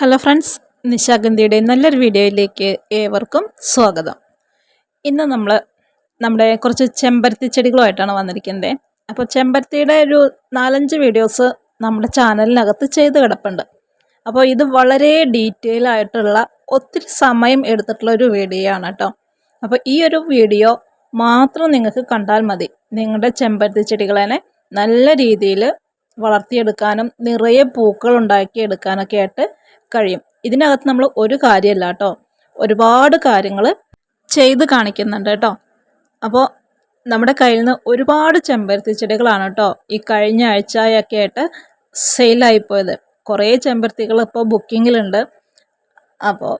Hello friends നിശാഗന്ധിയുടെ നല്ലൊരു വീഡിയോയിലേക്ക് ഏവർക്കും സ്വാഗതം. ഇന്ന് നമ്മൾ നമ്മുടെ കുറച്ച് ചെമ്പരത്തി ചെടികളുമായിട്ടാണ് വന്നിരിക്കുന്നത്. അപ്പോൾ ചെമ്പരത്തിയുടെ ഒരു നാലഞ്ച് വീഡിയോസ് നമ്മുടെ ചാനലിനകത്ത് ചെയ്ത് കിടപ്പുണ്ട്. അപ്പോൾ ഇത് വളരെ ഡീറ്റെയിൽ ആയിട്ടുള്ള ഒത്തിരി സമയം എടുത്തിട്ടുള്ള ഒരു വീഡിയോ ആണ് കേട്ടോ. അപ്പോൾ ഈ ഒരു വീഡിയോ മാത്രം നിങ്ങൾക്ക് കണ്ടാൽ മതി. നിങ്ങളുടെ ചെമ്പരത്തി ചെടികളെ നല്ല രീതിയിൽ വളർത്തിയെടുക്കാനും നിറയെ പൂക്കൾ ഉണ്ടാക്കിയെടുക്കാനൊക്കെ ആയിട്ട് കഴിയും. ഇതിനകത്ത് നമ്മൾ ഒരു കാര്യമല്ല കേട്ടോ. ഒരുപാട് കാര്യങ്ങൾ ചെയ്ത് കാണിക്കുന്നുണ്ട് കേട്ടോ. അപ്പോൾ നമ്മുടെ കയ്യിൽ നിന്ന് ഒരുപാട് ചെമ്പരത്തി ചെടികളാണ് കേട്ടോ ഈ കഴിഞ്ഞ ആഴ്ചയൊക്കെ ആയിട്ട് സെയിലായിപ്പോയത് കുറേ ചെമ്പരത്തികൾ ഇപ്പോൾ ബുക്കിങ്ങിലുണ്ട്. അപ്പോൾ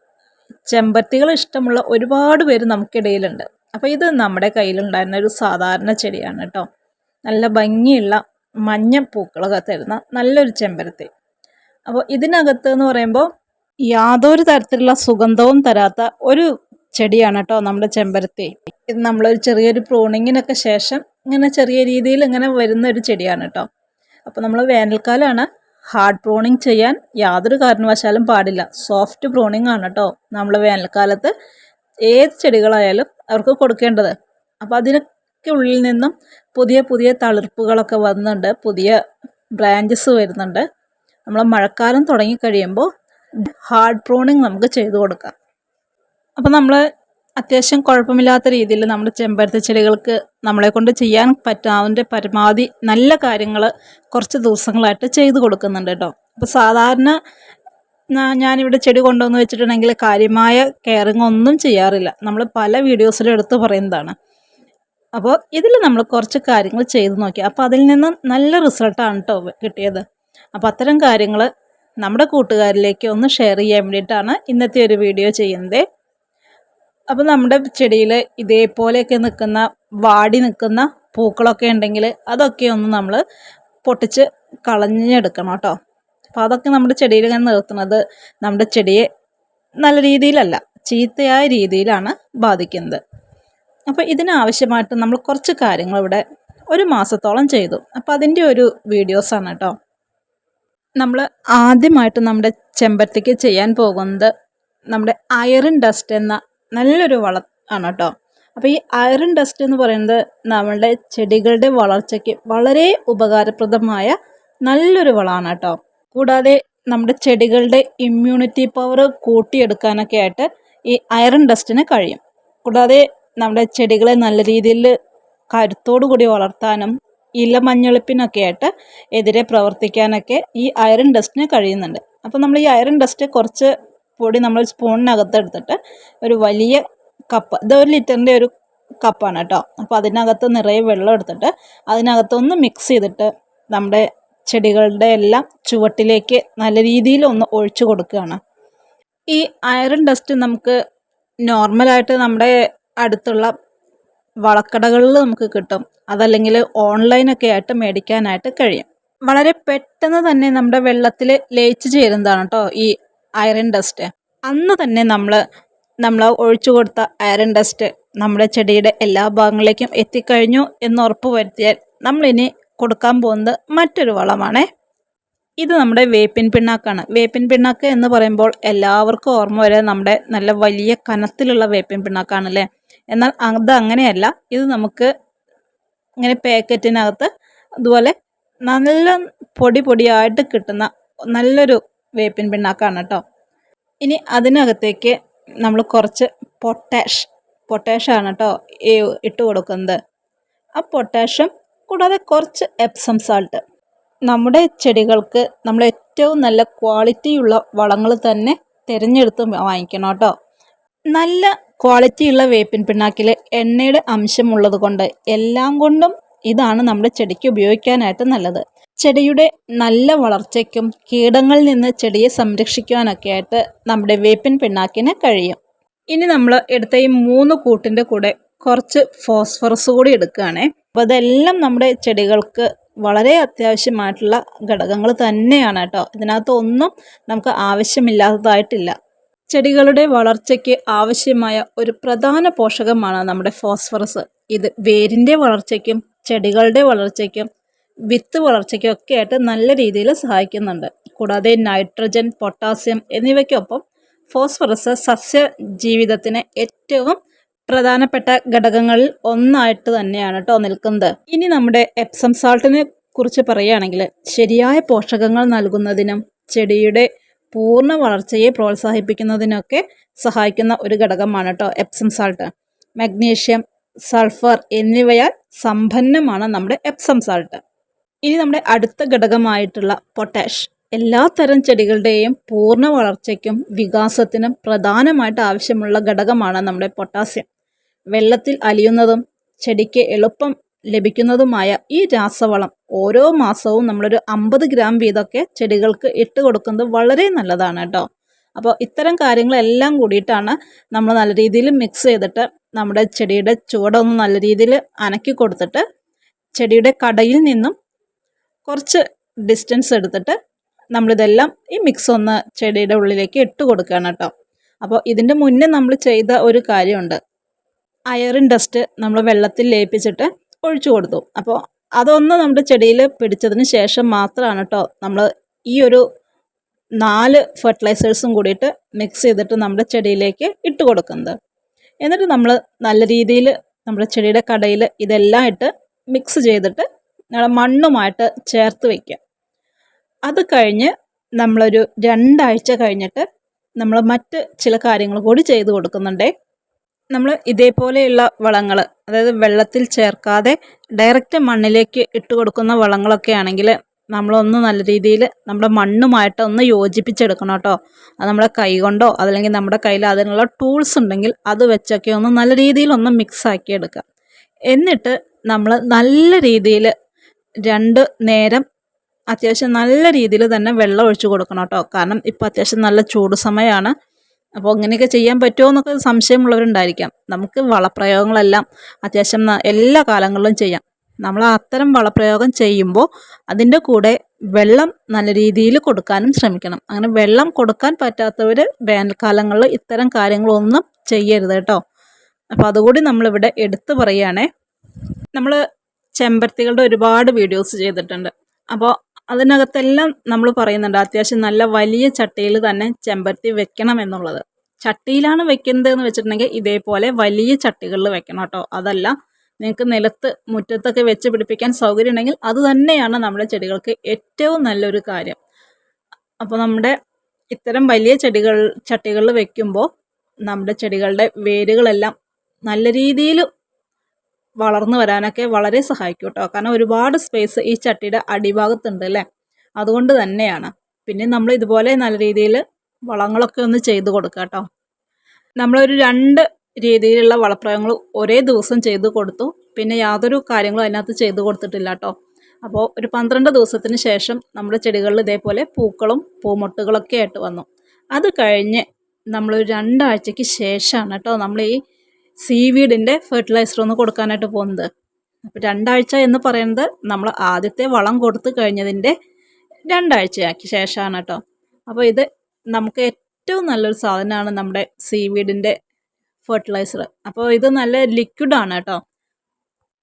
ചെമ്പരത്തികൾ ഇഷ്ടമുള്ള ഒരുപാട് പേര് നമുക്കിടയിലുണ്ട്. അപ്പോൾ ഇത് നമ്മുടെ കയ്യിലുണ്ടായിരുന്ന ഒരു സാധാരണ ചെടിയാണ് കേട്ടോ. നല്ല ഭംഗിയുള്ള മഞ്ഞ പൂക്കളൊക്കെ തരുന്ന നല്ലൊരു ചെമ്പരത്തി. അപ്പോൾ ഇതിനകത്ത് എന്ന് പറയുമ്പോൾ യാതൊരു തരത്തിലുള്ള സുഗന്ധവും തരാത്ത ഒരു ചെടിയാണ് കേട്ടോ നമ്മുടെ ചെമ്പരത്തി. ഇത് നമ്മളൊരു ചെറിയൊരു പ്രൂണിങ്ങിനൊക്കെ ശേഷം ഇങ്ങനെ ചെറിയ രീതിയിൽ ഇങ്ങനെ വരുന്ന ഒരു ചെടിയാണ് കേട്ടോ അപ്പോൾ നമ്മൾ വേനൽക്കാലമാണ് ഹാർഡ് പ്രൂണിങ് ചെയ്യാൻ യാതൊരു കാരണവശാലും പാടില്ല. സോഫ്റ്റ് പ്രൂണിങ് ആണ് കേട്ടോ നമ്മൾ വേനൽക്കാലത്ത് ഏത് ചെടികളായാലും അവർക്ക് കൊടുക്കേണ്ടത്. അപ്പോൾ അതിനൊക്കെ ഉള്ളിൽ നിന്നും പുതിയ പുതിയ തളിർപ്പുകളൊക്കെ വന്നുണ്ട് പുതിയ ബ്രാഞ്ചസ് വരുന്നുണ്ട്. നമ്മൾ മഴക്കാലം തുടങ്ങിക്കഴിയുമ്പോൾ ഹാർഡ് പ്രൂണിങ് നമുക്ക് ചെയ്തു കൊടുക്കാം. അപ്പോൾ നമ്മൾ അത്യാവശ്യം കുഴപ്പമില്ലാത്ത രീതിയിൽ നമ്മുടെ ചെമ്പരത്തി ചെടികൾക്ക് നമ്മളെ കൊണ്ട് ചെയ്യാൻ പറ്റാവുന്ന പരമാവധി നല്ല കാര്യങ്ങൾ കുറച്ച് ദിവസങ്ങളായിട്ട് ചെയ്തു കൊടുക്കുന്നുണ്ട് കേട്ടോ. അപ്പോൾ സാധാരണ ഞാനിവിടെ ചെടി കൊണ്ടുവന്ന് വെച്ചിട്ടുണ്ടെങ്കിൽ കാര്യമായ കെയറിങ് ഒന്നും ചെയ്യാറില്ല. നമ്മൾ പല വീഡിയോസിലും എടുത്ത് പറയുന്നതാണ്. അപ്പോൾ ഇതിൽ നമ്മൾ കുറച്ച് കാര്യങ്ങൾ ചെയ്ത് നോക്കി. അപ്പോൾ അതിൽ നിന്ന് നല്ല റിസൾട്ടാണ് കേട്ടോ കിട്ടിയത്. അപ്പോൾ അത്തരം കാര്യങ്ങൾ നമ്മുടെ കൂട്ടുകാരിലേക്ക് ഒന്ന് ഷെയർ ചെയ്യാൻ വേണ്ടിയിട്ടാണ് ഇന്നത്തെ ഒരു വീഡിയോ ചെയ്യുന്നത്. അപ്പോൾ നമ്മുടെ ചെടിയിൽ ഇതേപോലെയൊക്കെ നിൽക്കുന്ന വാടി നിൽക്കുന്ന പൂക്കളൊക്കെ ഉണ്ടെങ്കിൽ അതൊക്കെ ഒന്ന് നമ്മൾ പൊട്ടിച്ച് കളഞ്ഞെടുക്കണം കേട്ടോ. അപ്പോൾ അതൊക്കെ നമ്മുടെ ചെടിയിൽ ഇങ്ങനെ നിർത്തുന്നത് നമ്മുടെ ചെടിയെ നല്ല രീതിയിലല്ല ചീത്തയായ രീതിയിലാണ് ബാധിക്കുന്നത്. അപ്പോൾ ഇതിനാവശ്യമായിട്ട് നമ്മൾ കുറച്ച് കാര്യങ്ങൾ ഇവിടെ ഒരു മാസത്തോളം ചെയ്തു. അപ്പോൾ അതിന്റെ ഒരു വീഡിയോസാണ് കേട്ടോ. നമ്മൾ ആദ്യമായിട്ട് നമ്മുടെ ചെമ്പരത്തിക്ക് ചെയ്യാൻ പോകുന്നത് നമ്മുടെ അയറിൻ ഡസ്റ്റ് എന്ന നല്ലൊരു വള ആണ് കേട്ടോ. അപ്പോൾ ഈ അയറിൻ ഡസ്റ്റ് എന്ന് പറയുന്നത് നമ്മളുടെ ചെടികളുടെ വളർച്ചയ്ക്ക് വളരെ ഉപകാരപ്രദമായ നല്ലൊരു വളമാണ് കേട്ടോ. കൂടാതെ നമ്മുടെ ചെടികളുടെ ഇമ്മ്യൂണിറ്റി പവർ കൂട്ടിയെടുക്കാനൊക്കെ ആയിട്ട് ഈ അയറൺ ഡസ്റ്റിന് കഴിയും. കൂടാതെ നമ്മുടെ ചെടികളെ നല്ല രീതിയിൽ കരുത്തോടു കൂടി വളർത്താനും ഇല മഞ്ഞളിപ്പിനൊക്കെ ആയിട്ട് എതിരെ പ്രവർത്തിക്കാനൊക്കെ ഈ അയറൺ ഡസ്റ്റിന് കഴിയുന്നുണ്ട്. അപ്പോൾ നമ്മൾ ഈ അയറൺ ഡസ്റ്റ് കുറച്ച് പൊടി നമ്മൾ സ്പൂണിനകത്ത് എടുത്തിട്ട് ഒരു വലിയ കപ്പ് ഇത് ഒരു ലിറ്ററിന്റെ ഒരു കപ്പാണ് കേട്ടോ. അപ്പോൾ അതിനകത്ത് നിറയെ വെള്ളം എടുത്തിട്ട് അതിനകത്തൊന്ന് മിക്സ് ചെയ്തിട്ട് നമ്മുടെ ചെടികളുടെ എല്ലാം ചുവട്ടിലേക്ക് നല്ല രീതിയിൽ ഒന്ന് ഒഴിച്ചു കൊടുക്കുകയാണ്. ഈ അയറൺ ഡസ്റ്റ് നമുക്ക് നോർമലായിട്ട് നമ്മുടെ അടുത്തുള്ള വളക്കടകളിൽ നമുക്ക് കിട്ടും. അതല്ലെങ്കിൽ ഓൺലൈനൊക്കെ ആയിട്ട് മേടിക്കാനായിട്ട് കഴിയും. വളരെ പെട്ടെന്ന് തന്നെ നമ്മുടെ വെള്ളത്തിൽ ലയിച്ചു ചേരുന്നതാണ് കേട്ടോ ഈ അയറൻ ഡസ്റ്റ് അന്ന് തന്നെ നമ്മൾ നമ്മൾ ഒഴിച്ചു കൊടുത്ത അയറൻ ഡസ്റ്റ് നമ്മുടെ ചെടിയുടെ എല്ലാ ഭാഗങ്ങളിലേക്കും എത്തിക്കഴിഞ്ഞു എന്ന് ഉറപ്പ് വരുത്തിയാൽ നമ്മളിനി കൊടുക്കാൻ പോകുന്നത് മറ്റൊരു വളമാണേ. ഇത് നമ്മുടെ വേപ്പിൻ പിണ്ണാക്കാണ്. വേപ്പിൻ പിണ്ണാക്ക് എന്ന് പറയുമ്പോൾ എല്ലാവർക്കും ഓർമ്മ വരെ നമ്മുടെ നല്ല വലിയ കനത്തിലുള്ള വേപ്പിൻ പിണ്ണാക്കാണല്ലേ എന്നാൽ അത് അങ്ങനെയല്ല. ഇത് നമുക്ക് ഇങ്ങനെ പാക്കറ്റിനകത്ത് അതുപോലെ നല്ല പൊടി പൊടിയായിട്ട് കിട്ടുന്ന നല്ലൊരു വേപ്പിൻ പിണ്ണാക്കാണ് കേട്ടോ. ഇനി അതിനകത്തേക്ക് നമ്മൾ കുറച്ച് പൊട്ടാഷ് പൊട്ടാഷാണ് കേട്ടോ ഇട്ട് കൊടുക്കുന്നത്. ആ പൊട്ടാഷ്യം കൂടാതെ കുറച്ച് എപ്സം സാൾട്ട് നമ്മുടെ ചെടികൾക്ക് നമ്മൾ ഏറ്റവും നല്ല ക്വാളിറ്റിയുള്ള വളങ്ങൾ തന്നെ തിരഞ്ഞെടുത്ത് വാങ്ങിക്കണം കേട്ടോ. നല്ല ക്വാളിറ്റിയുള്ള വേപ്പിൻ പിണ്ണാക്കിൽ എണ്ണയുടെ അംശമുള്ളത് കൊണ്ട് എല്ലാം കൊണ്ടും ഇതാണ് നമ്മുടെ ചെടിക്ക് ഉപയോഗിക്കാനായിട്ട് നല്ലത്. ചെടിയുടെ നല്ല വളർച്ചയ്ക്കും കീടങ്ങളിൽ നിന്ന് ചെടിയെ സംരക്ഷിക്കുവാനൊക്കെ ആയിട്ട് നമ്മുടെ വേപ്പിൻ പിണ്ണാക്കിന് കഴിയും. ഇനി നമ്മൾ എടുത്ത ഈ മൂന്ന് കൂട്ടിന്റെ കൂടെ കുറച്ച് ഫോസ്ഫറസ് കൂടി എടുക്കുകയാണേ. അപ്പോൾ അതെല്ലാം നമ്മുടെ ചെടികൾക്ക് വളരെ അത്യാവശ്യമായിട്ടുള്ള ഘടകങ്ങൾ തന്നെയാണ് കേട്ടോ. ഇതിനകത്ത് ഒന്നും നമുക്ക് ആവശ്യമില്ലാത്തതായിട്ടില്ല. ചെടികളുടെ വളർച്ചയ്ക്ക് ആവശ്യമായ ഒരു പ്രധാന പോഷകമാണ് നമ്മുടെ ഫോസ്ഫറസ്. ഇത് വേരിന്റെ വളർച്ചയ്ക്കും ചെടികളുടെ വളർച്ചയ്ക്കും വിത്ത് വളർച്ചയ്ക്കും ഒക്കെ ആയിട്ട് നല്ല രീതിയിൽ സഹായിക്കുന്നുണ്ട്. കൂടാതെ നൈട്രജൻ പൊട്ടാസ്യം എന്നിവയ്ക്കൊപ്പം ഫോസ്ഫറസ് സസ്യ ജീവിതത്തിന് ഏറ്റവും പ്രധാനപ്പെട്ട ഘടകങ്ങളിൽ ഒന്നായിട്ട് തന്നെയാണ് കേട്ടോ നിൽക്കുന്നത്. ഇനി നമ്മുടെ എപ്സം സാൾട്ടിനെ കുറിച്ച് പറയുകയാണെങ്കിൽ ശരിയായ പോഷകങ്ങൾ നൽകുന്നതിനും ചെടിയുടെ പൂർണ വളർച്ചയെ പ്രോത്സാഹിപ്പിക്കുന്നതിനൊക്കെ സഹായിക്കുന്ന ഒരു ഘടകമാണ് കേട്ടോ എപ്സം സാൾട്ട്. മഗ്നീഷ്യം സൾഫർ എന്നിവയാൽ സമ്പന്നമാണ് നമ്മുടെ എപ്സം സാൾട്ട്. ഇനി നമ്മുടെ അടുത്ത ഘടകമായിട്ടുള്ള പൊട്ടാഷ്. എല്ലാ തരം ചെടികളുടെയും പൂർണ വളർച്ചയ്ക്കും വികാസത്തിനും പ്രധാനമായിട്ട് ആവശ്യമുള്ള ഘടകമാണ് നമ്മുടെ പൊട്ടാസ്യം. വെള്ളത്തിൽ അലിയുന്നതും ചെടിക്ക് എളുപ്പം ലഭിക്കുന്നതുമായ ഈ രാസവളം ഓരോ മാസവും നമ്മളൊരു അമ്പത് ഗ്രാം വീതമൊക്കെ ചെടികൾക്ക് ഇട്ട് കൊടുക്കുന്നത് വളരെ നല്ലതാണ് കേട്ടോ. അപ്പോൾ ഇത്തരം കാര്യങ്ങളെല്ലാം കൂടിയിട്ടാണ് നമ്മൾ നല്ല രീതിയിൽ മിക്സ് ചെയ്തിട്ട് നമ്മുടെ ചെടിയുടെ ചുവടൊന്ന് നല്ല രീതിയിൽ അനക്കി കൊടുത്തിട്ട് ചെടിയുടെ കടയിൽ നിന്നും കുറച്ച് ഡിസ്റ്റൻസ് എടുത്തിട്ട് നമ്മളിതെല്ലാം ഈ മിക്സ് ഒന്ന് ചെടിയുടെ ഉള്ളിലേക്ക് ഇട്ട് കൊടുക്കുകയാണ് കേട്ടോ. അപ്പോൾ ഇതിന്റെ മുന്നേ നമ്മൾ ചെയ്ത ഒരു കാര്യമുണ്ട്. അയറിൻ ഡസ്റ്റ് നമ്മൾ വെള്ളത്തിൽ ലയിപ്പിച്ചിട്ട് ഒഴിച്ചു കൊടുത്തു. അപ്പോൾ അതൊന്ന് നമ്മുടെ ചെടിയിൽ പിടിച്ചതിന് ശേഷം മാത്രമാണ് കേട്ടോ നമ്മൾ ഈ ഒരു നാല് ഫെർട്ടിലൈസേഴ്സും കൂടിയിട്ട് മിക്സ് ചെയ്തിട്ട് നമ്മുടെ ചെടിയിലേക്ക് ഇട്ട് കൊടുക്കുന്നത്. എന്നിട്ട് നമ്മൾ നല്ല രീതിയിൽ നമ്മുടെ ചെടിയുടെ കടയിൽ ഇതെല്ലാം ഇട്ട് മിക്സ് ചെയ്തിട്ട് മണ്ണുമായിട്ട് ചേർത്ത് വയ്ക്കുക അത് കഴിഞ്ഞ് നമ്മളൊരു രണ്ടാഴ്ച കഴിഞ്ഞിട്ട് നമ്മൾ മറ്റ് ചില കാര്യങ്ങൾ കൂടി ചെയ്ത് കൊടുക്കുന്നുണ്ടേ. നമ്മൾ ഇതേപോലെയുള്ള വളങ്ങൾ അതായത് വെള്ളത്തിൽ ചേർക്കാതെ ഡയറക്റ്റ് മണ്ണിലേക്ക് ഇട്ട് കൊടുക്കുന്ന വളങ്ങളൊക്കെ ആണെങ്കിൽ നമ്മളൊന്ന് നല്ല രീതിയിൽ നമ്മുടെ മണ്ണുമായിട്ട് ഒന്ന് യോജിപ്പിച്ചെടുക്കണം കേട്ടോ. അത് നമ്മുടെ കൈ കൊണ്ടോ അതല്ലെങ്കിൽ നമ്മുടെ കയ്യിൽ അതിനുള്ള ടൂൾസ് ഉണ്ടെങ്കിൽ അത് വെച്ചൊക്കെ ഒന്ന് നല്ല രീതിയിൽ ഒന്ന് മിക്സ് ആക്കി എടുക്കുക എന്നിട്ട് നമ്മൾ നല്ല രീതിയിൽ രണ്ട് നേരം അത്യാവശ്യം നല്ല രീതിയിൽ തന്നെ വെള്ളം ഒഴിച്ചു കൊടുക്കണം കേട്ടോ. കാരണം ഇപ്പോൾ അത്യാവശ്യം നല്ല ചൂട് സമയമാണ് അപ്പോൾ അങ്ങനെയൊക്കെ ചെയ്യാൻ പറ്റുമോ എന്നൊക്കെ സംശയമുള്ളവരുണ്ടായിരിക്കാം. നമുക്ക് വളപ്രയോഗങ്ങളെല്ലാം അത്യാവശ്യം എല്ലാ കാലങ്ങളിലും ചെയ്യാം. നമ്മൾ അത്തരം വളപ്രയോഗം ചെയ്യുമ്പോൾ അതിന്റെ കൂടെ വെള്ളം നല്ല രീതിയിൽ കൊടുക്കാനും ശ്രമിക്കണം. അങ്ങനെ വെള്ളം കൊടുക്കാൻ പറ്റാത്തവർ വേനൽക്കാലങ്ങളിൽ ഇത്തരം കാര്യങ്ങളൊന്നും ചെയ്യരുത് കേട്ടോ. അപ്പോൾ അതുകൂടി നമ്മളിവിടെ എടുത്തു പറയുകയാണേ. നമ്മൾ ചെമ്പരത്തികളുടെ ഒരുപാട് വീഡിയോസ് ചെയ്തിട്ടുണ്ട്. അപ്പോൾ അതിനകത്തെല്ലാം നമ്മൾ പറയുന്നുണ്ട് അത്യാവശ്യം നല്ല വലിയ ചട്ടിയിൽ തന്നെ ചെമ്പരത്തി വെക്കണം എന്നുള്ളത്. ചട്ടിയിലാണ് വെക്കുന്നത് എന്ന് വെച്ചിട്ടുണ്ടെങ്കിൽ ഇതേപോലെ വലിയ ചട്ടികളിൽ വെക്കണം കേട്ടോ. അതല്ല നിങ്ങൾക്ക് നിലത്ത് മുറ്റത്തൊക്കെ വെച്ച് പിടിപ്പിക്കാൻ സൗകര്യം ഉണ്ടെങ്കിൽ അത് തന്നെയാണ് നമ്മുടെ ചെടികൾക്ക് ഏറ്റവും നല്ലൊരു കാര്യം. അപ്പോൾ നമ്മുടെ ഇത്തരം വലിയ ചെടികൾ ചട്ടികളിൽ വെക്കുമ്പോൾ നമ്മുടെ ചെടികളുടെ വേരുകളെല്ലാം നല്ല രീതിയിൽ വളർന്നു വരാനൊക്കെ വളരെ സഹായിക്കും കേട്ടോ കാരണം ഒരുപാട് സ്പേസ് ഈ ചട്ടിയുടെ അടിഭാഗത്തുണ്ട് അല്ലേ? അതുകൊണ്ട് തന്നെയാണ്. പിന്നെ നമ്മൾ ഇതുപോലെ നല്ല രീതിയിൽ വളങ്ങളൊക്കെ ഒന്ന് ചെയ്ത് കൊടുക്കുക കേട്ടോ. നമ്മളൊരു രണ്ട് രീതിയിലുള്ള വളപ്രയോഗങ്ങൾ ഒരേ ദിവസം ചെയ്ത് കൊടുത്തു. പിന്നെ യാതൊരു കാര്യങ്ങളും അതിനകത്ത് ചെയ്ത് കൊടുത്തിട്ടില്ല കേട്ടോ. അപ്പോൾ ഒരു പന്ത്രണ്ട് ദിവസത്തിന് ശേഷം നമ്മുടെ ചെടികളിൽ ഇതേപോലെ പൂക്കളും പൂമൊട്ടുകളൊക്കെ ആയിട്ട് വന്നു. അത് കഴിഞ്ഞ് നമ്മൾ രണ്ടാഴ്ചയ്ക്ക് ശേഷമാണ് കേട്ടോ നമ്മൾ ഈ സീവീഡിന്റെ ഫെർട്ടിലൈസർ ഒന്ന് കൊടുക്കാനായിട്ട് പോകുന്നത്. അപ്പോൾ രണ്ടാഴ്ച എന്ന് പറയുന്നത് നമ്മൾ ആദ്യത്തെ വളം കൊടുത്ത് കഴിഞ്ഞതിന്റെ രണ്ടാഴ്ചയാക്കി ശേഷമാണ് കേട്ടോ. അപ്പോൾ ഇത് നമുക്ക് ഏറ്റവും നല്ലൊരു സാധനമാണ് നമ്മുടെ സീവീഡിന്റെ ഫെർട്ടിലൈസർ. അപ്പോൾ ഇത് നല്ല ലിക്വിഡാണ് കേട്ടോ.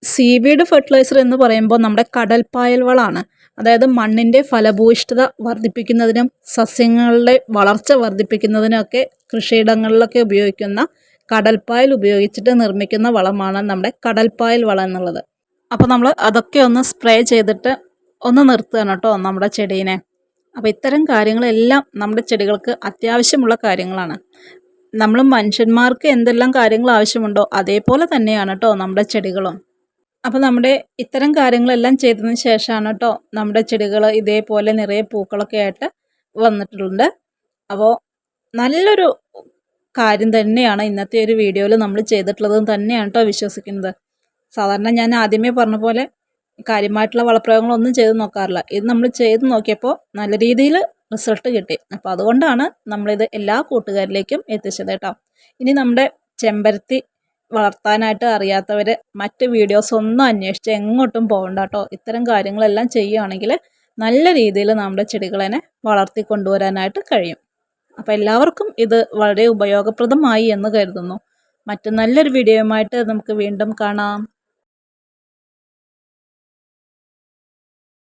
സീവീഡ് ഫെർട്ടിലൈസർ എന്ന് പറയുമ്പോൾ നമ്മുടെ കടൽപ്പായൽ വളമാണ്. അതായത് മണ്ണിന്റെ ഫലഭൂയിഷ്ഠത വർദ്ധിപ്പിക്കുന്നതിനും സസ്യങ്ങളുടെ വളർച്ച വർദ്ധിപ്പിക്കുന്നതിനൊക്കെ കൃഷിയിടങ്ങളിലൊക്കെ ഉപയോഗിക്കുന്ന കടൽപ്പായൽ ഉപയോഗിച്ചിട്ട് നിർമ്മിക്കുന്ന വളമാണ് നമ്മുടെ കടൽപ്പായൽ വളം എന്നുള്ളത്. അപ്പോൾ നമ്മൾ അതൊക്കെ ഒന്ന് സ്പ്രേ ചെയ്തിട്ട് ഒന്ന് നിർത്തുകയാണ് കേട്ടോ നമ്മുടെ ചെടീനെ. അപ്പോൾ ഇത്തരം കാര്യങ്ങളെല്ലാം നമ്മുടെ ചെടികൾക്ക് അത്യാവശ്യമുള്ള കാര്യങ്ങളാണ്. നമ്മൾ മനുഷ്യന്മാർക്ക് എന്തെല്ലാം കാര്യങ്ങൾ ആവശ്യമുണ്ടോ അതേപോലെ തന്നെയാണ് കേട്ടോ നമ്മുടെ ചെടികളും. അപ്പോൾ നമ്മുടെ ഇത്തരം കാര്യങ്ങളെല്ലാം ചെയ്തതിന് ശേഷമാണ് കേട്ടോ നമ്മുടെ ചെടികൾ ഇതേപോലെ നിറയെ പൂക്കളൊക്കെ ആയിട്ട് വന്നിട്ടുണ്ട്. അപ്പോൾ നല്ലൊരു കാര്യം തന്നെയാണ് ഇന്നത്തെ ഒരു വീഡിയോയിൽ നമ്മൾ ചെയ്തിട്ടുള്ളതെന്ന് തന്നെയാണ് കേട്ടോ വിശ്വസിക്കുന്നത്. സാധാരണ ഞാൻ ആദ്യമേ പറഞ്ഞ പോലെ കാര്യമായിട്ടുള്ള വളപ്രയോഗങ്ങളൊന്നും ചെയ്ത് നോക്കാറില്ല. ഇത് നമ്മൾ ചെയ്ത് നോക്കിയപ്പോൾ നല്ല രീതിയിൽ റിസൾട്ട് കിട്ടി. അപ്പോൾ അതുകൊണ്ടാണ് നമ്മളിത് എല്ലാ കൂട്ടുകാരിലേക്കും എത്തിച്ചത് കേട്ടോ ഇനി നമ്മുടെ ചെമ്പരത്തി വളർത്താനായിട്ട് അറിയാത്തവർ മറ്റ് വീഡിയോസ് ഒന്നും അന്വേഷിച്ച് എങ്ങോട്ടും പോകണ്ട കേട്ടോ ഇത്തരം കാര്യങ്ങളെല്ലാം ചെയ്യുകയാണെങ്കിൽ നല്ല രീതിയിൽ നമ്മുടെ ചെടികളെ വളർത്തി കൊണ്ടുവരാനായിട്ട് കഴിയും. അപ്പോൾ എല്ലാവർക്കും ഇത് വളരെ ഉപയോഗപ്രദമായി എന്ന് കരുതുന്നു. മറ്റു നല്ലൊരു വീഡിയോയുമായിട്ട് നമുക്ക് വീണ്ടും കാണാം.